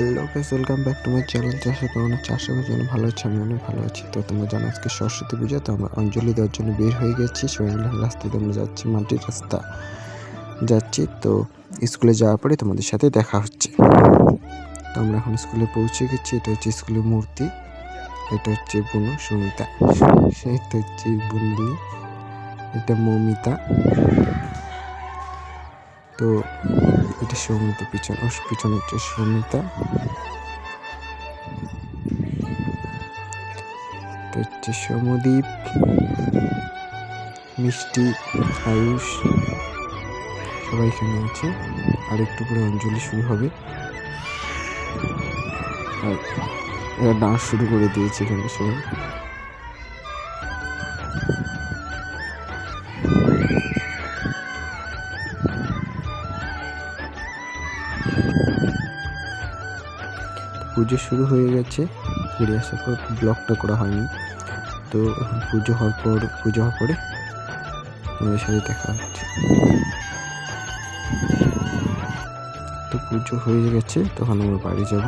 Hello guys welcome back to my channel চাষে আশা করি যেন ভালো আছি, আমি অনেক ভালো আছি। তো তোমরা জানো আজকে সরস্বতী পূজা, তো আমরা অঞ্জলি দেওয়ার জন্য বের হয়ে গেছি। মিলে রাস্তাতে আমরা যাচ্ছি, মাটির রাস্তা যাচ্ছি। তো স্কুলে যাওয়ার পরে তোমাদের সাথে দেখা হচ্ছে। তো আমরা এখন স্কুলে পৌঁছে গেছি, এটা হচ্ছে স্কুলের মূর্তি। এটা হচ্ছে বুনু, সুমিতা। সেটা হচ্ছে বুনলি এটা মৌমিতা। তো এটা সৌমিতা, পিছন পিছনে হচ্ছে সৌমিতা। হচ্ছে সৌমদ্বীপ মিষ্টি, আয়ুষ। সবাই এখানে আছে। আর একটু করে অঞ্জলি শুরু হবে। আর এরা ডান্স শুরু করে দিয়েছে এখানে সবাই। পুজো শুরু হয়ে গেছে। ফিরে আসার পর ব্লগটা করা হয়নি। তো পুজো হওয়ার পর, পুজো হওয়ার পরে তোমাদের সাথে দেখা হচ্ছে। তো পুজো হয়ে গেছে, তখন আমরা বাড়ি যাব।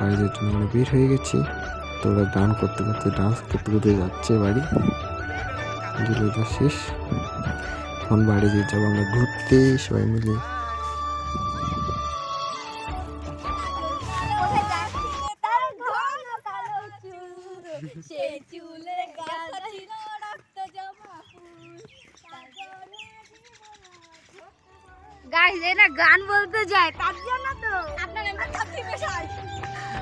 বাড়ি যাওয়ার জন্য বের হয়ে গেছি। তো ওরা গান করতে করতে ডান্স করতে করতে যাচ্ছে বাড়ি। শেষ। এখন বাড়ি দিয়ে যাব, আমরা ঘুরতে সবাই মিলে চুল সে চুলে ছিল রক্ত জমা গাইস গান বলতে যায় তার জন্য তো। আপনার নাম মশাই।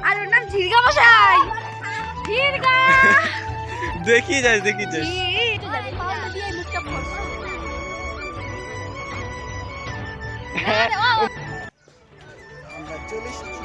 আর ওর নাম ঝিরগা মশাই। ঝিরগা। দেখি যাস দেখি যাস ফসল আমরা চলে এসেছি।